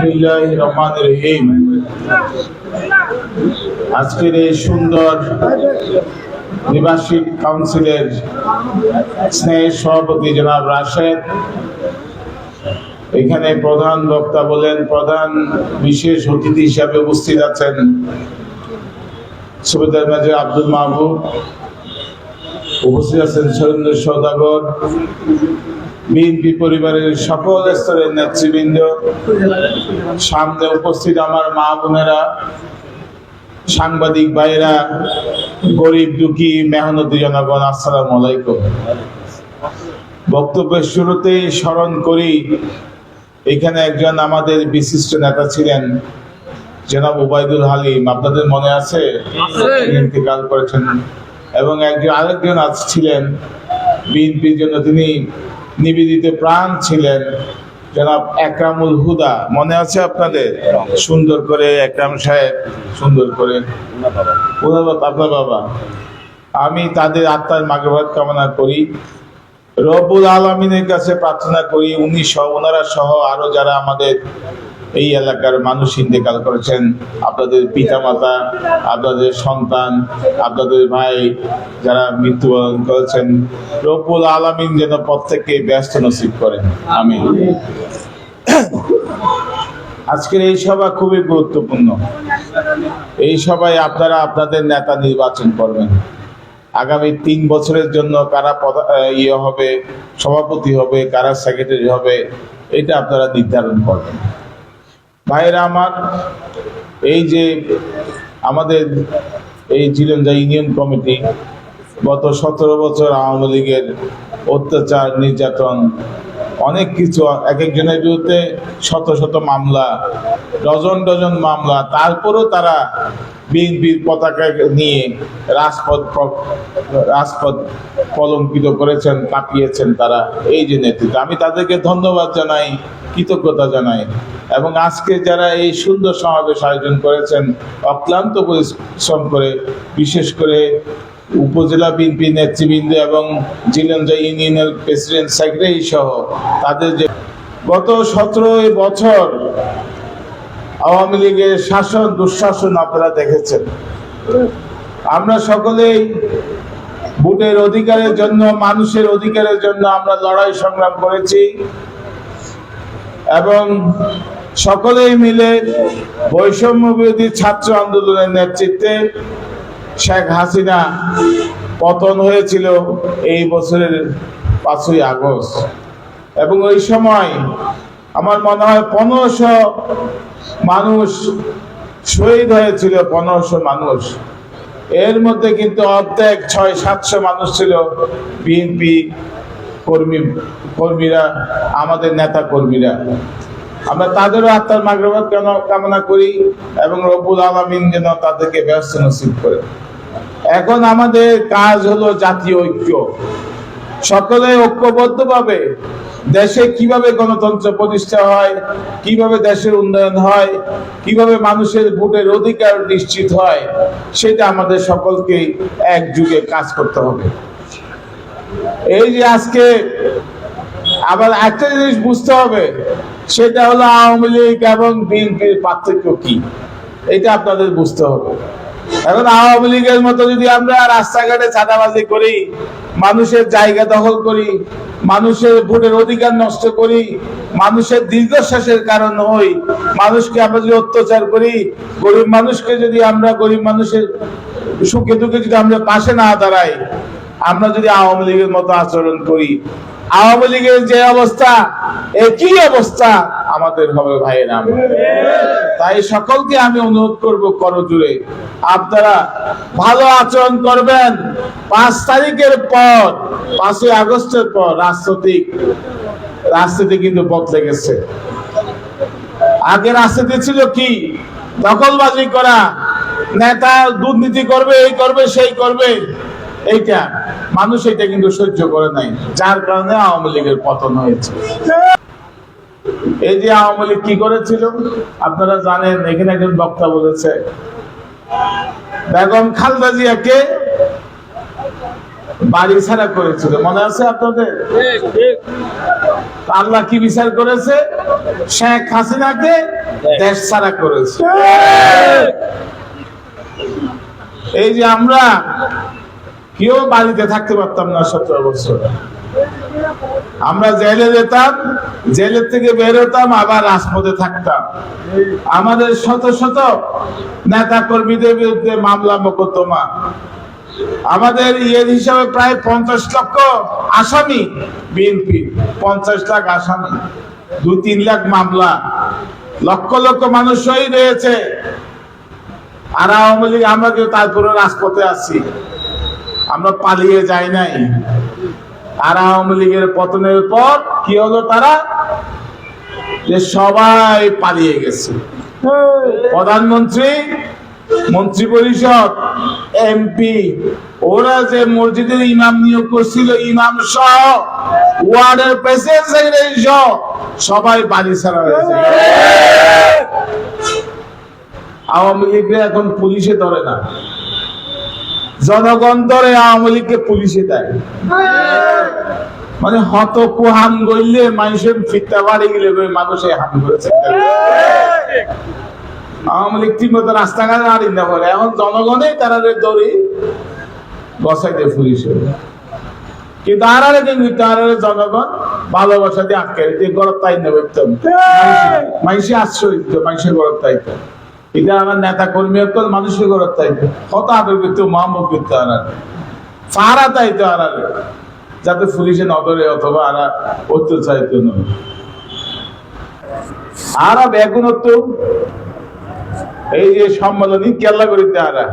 রহিম আজকের এই সুন্দর নিবাসী কাউন্সিলের স্নেহের সভাপতি জনাব রাশেদ, এখানে প্রধান বক্তা বলেন, প্রধান বিশেষ অতিথি হিসাবে উপস্থিত আছেন সুবেদার মেজর আব্দুল মাহবুব উপস্থিত আছেন সৈন্য সৌদাগর বিএনপি পরিবারের সকল স্তরের নেতৃবৃন্দ। সামনে উপস্থিত আমার মা বোনেরা সাংবাদিক ভাইরা গরিব দুঃখী মেহনতি জনগণ আসসালামু আলাইকুম। বক্তব্যের শুরুতেই স্মরণ করি এখানে একজন আমাদের বিশিষ্ট নেতা ছিলেন জনাব ওবায়দুল হালিম। আপনাদের মনে আছে? ইন্তেকাল করেছেন। এবং একজন আরেকজন আজ ছিলেন বিএনপির জন্য তিনি নিবেদিত প্রাণ ছিলেন, জনাব একরামুল হুদা। মনে আছে আপনাদের? সুন্দর করে একরাম সাহেব, সুন্দর করে। আপনার বাবা। আমি তাদের আত্মার মাগবাদ কামনা করি। রব্বুল আলমিনের কাছে প্রার্থনা করি, উনি সহ, ওনারা সহ আরও যারা আমাদের এই এলাকার মানুষ ইন্তেকাল করেছেন। আপনাদের পিতামাতা, আপনাদের সন্তান, আপনাদের ভাই যারা মৃত্যুবরণ করেছেন, রব্বুল আলমিন যেন প্রত্যেককে ব্যস্ত নসিব করেন। আমি আজকের এই সভা খুবই গুরুত্বপূর্ণ। এই সভায় আপনারা আপনাদের নেতা নির্বাচন করবেন। আগামী তিন বছরের জন্য কারা ইয়ে হবে, সভাপতি হবে, কারা সেক্রেটারি হবে, এটা আপনারা নির্ধারণ করবেন। ভাইরা আমার, এই যে আমাদের এই জিরঞ্জা ইউনিয়ন কমিটি গত সতেরো বছর আওয়ামী লীগের অত্যাচার, নির্যাতন, অনেক কিছু, এক একজনের বিরুদ্ধে শত শত মামলা, ডজন ডজন মামলা, তারপরেও তারা বিএনপির পতাকা নিয়ে রাজপথ রাজপথ কলঙ্কিত করেছেন, কাঁপিয়েছেন তারা। এই যে নেতৃত্ব, আমি তাদেরকে ধন্যবাদ জানাই। কৃতজ্ঞতা জানাই। এবং আজকে যারা এই সুন্দর সমাবেশ আয়োজন করেছেন, অক্লান্ত পরিশ্রম করে, বিশেষ করে উপজেলা বিএনপি নেতৃবৃন্দ এবং জিলেঞ্জা ইউনিয়নের প্রেসিডেন্ট সেক্রেটারি সহ, তাদের যে গত সতেরো বছর আওয়ামী লীগের শাসন, দুঃশাসন আপনারা দেখেছেন। আমরা সকলেই ভোটের অধিকারের জন্য, মানুষের অধিকারের জন্য আমরা লড়াই সংগ্রাম করেছি। এবং সকলেই মিলে বৈষম্য বিরোধী ছাত্র আন্দোলনের নেতৃত্বে শেখ হাসিনা পতন হয়েছিল এই বছরের পাঁচই আগস্ট। এবং ওই সময় আমার মনে হয় পনেরোশো মানুষ শহীদ হয়েছিল, পনেরোশো মানুষ। এর মধ্যে কিন্তু অর্ধেক ছয় সাতশো মানুষ ছিল বিএনপি কর্মী, কর্মীরা, আমাদের নেতা কর্মীরা। আমরা তাদেরও আত্মার মাগরবাদ কেন কামনা করি এবং রবুল আলমিন যেন তাদেরকে ব্যস্ত নসিব করে এখন আমাদের কাজ হলো জাতীয় ঐক্য। সকলে ঐক্যবদ্ধভাবে দেশে কীভাবে গণতন্ত্র প্রতিষ্ঠা হয়, কীভাবে দেশের উন্নয়ন হয়, কীভাবে মানুষের ভোটের অধিকার নিশ্চিত হয়, সেটা আমাদের সকলকে একযুগে কাজ করতে হবে। এই যে আজকে আবার একটা জিনিস বুঝতে হবে, সেটা হলো আওয়ামী লীগ এবং বিএনপির পার্থক্য কি? এটা আপনাদের বুঝতে হবে। এখন আওয়ামী লীগের মতো যদি আমরা রাস্তাঘাটে চাঁদাবাজি করি, মানুষের জায়গা দখল করি, মানুষের ভোটের অধিকার নষ্ট করি, মানুষের দীর্ঘশ্বাসের কারণ হই, মানুষকে আমরা যদি অত্যাচার করি, গরিব মানুষকে যদি আমরা, গরিব মানুষের সুখে দুঃখে যদি আমরা পাশে না দাঁড়াই আমরা যদি আওয়ামী লীগের মতো আচরণ করি, আওয়ামী লীগের যে অবস্থা, একই অবস্থা আমাদের হবে ভাইয়েরা। তাই সকলকে আমি অনুরোধ করব করজুড়ে, আপনারা ভালো আচরণ করবেন। পাঁচ তারিখের পর, পাঁচই আগস্টের পর রাজনৈতিক, রাজনীতি কিন্তু বদলে গেছে। আগে রাজনীতি ছিল কি? দখলবাজি করা, নেতা দুর্নীতি করবে, এই করবে, সেই করবে। এইটা। মানুষ এটা কিন্তু সহ্য করে নাই, যার কারণে আওয়ামী লীগের পতন হয়েছে। এই যে আওয়ামী লীগ কি করেছিল? আপনারা জানেন, এখানে একজন বক্তা বলেছে, বেগম খালদা জিয়াকে বাড়ি ছাড়া করেছিল। মনে আছে আপনাদের? আল্লাহ কি বিচার করেছে? শেখ হাসিনাকে দেশ ছাড়া করেছে। এই যে আমরা কেউ বাড়িতে থাকতে পারতাম না সতেরো বছর। আমরা জেলে যেতাম জেলের থেকে বের হতাম, আবার রাজপথে থাকতাম। আমাদের শত শত নেতা কর্মীদের বিরুদ্ধে মামলা মোকদ্দমা। আমাদের ইয়ের হিসাবে প্রায় পঞ্চাশ লক্ষ আসামি বিএনপি, পঞ্চাশ লাখ আসামি, দু তিন লাখ মামলা। লক্ষ লক্ষ মানুষ শহীদ হয়েছে। আর আওয়ামী লীগ আমরা কেউ তারপরে রাজপথে আছি। আমরা পালিয়ে যাই নাই। আর আওয়ামী লীগের পতনের পর কি হলো তারা? যে সবাই পালিয়ে গেছে। প্রধানমন্ত্রী, মন্ত্রী পরিষদ, এমপি, ওরা যে মসজিদের ইমাম নিয়োগ করছিল, ইমাম সহ, ওয়ার্ডের প্রেসিডেন্ট, সেক্রেটারি সহ, সবাই বাড়ি ছাড়া হয়েছে। আওয়ামী লীগরা এখন পুলিশে ধরে না। জনগণ ধরে আওয়ামী লীগকে পুলিশে দেয়। মানে হত কুহান গইলে মানুষের ফিরতে বাড়ি গেলে ওই মানুষে হাম করেছে আওয়ামী লীগ ঠিক মতো রাস্তাঘাটে আড়ি না বলে এখন জনগণেই তারা দড়ি বসাই দেয় পুলিশে। কিন্তু আর আরে আরে জনগণ ভালোবাসা দিয়ে আটকে গরব তাই নেবে মানুষে আশ্রয় দিত মানুষের গরব তাইতো এটা আমার নেতা কর্মী মানুষের গরব তাইতো কত আদর করতো মোহাম্মদ আনার। আর আর ফারা তাইতো আর আর যাতে পুলিশে নজরে অথবা আরা অত্যাচারিত নয়। আরা বেগুনত্ব এই যে সম্মেলনী কেল্লা করিতে আরা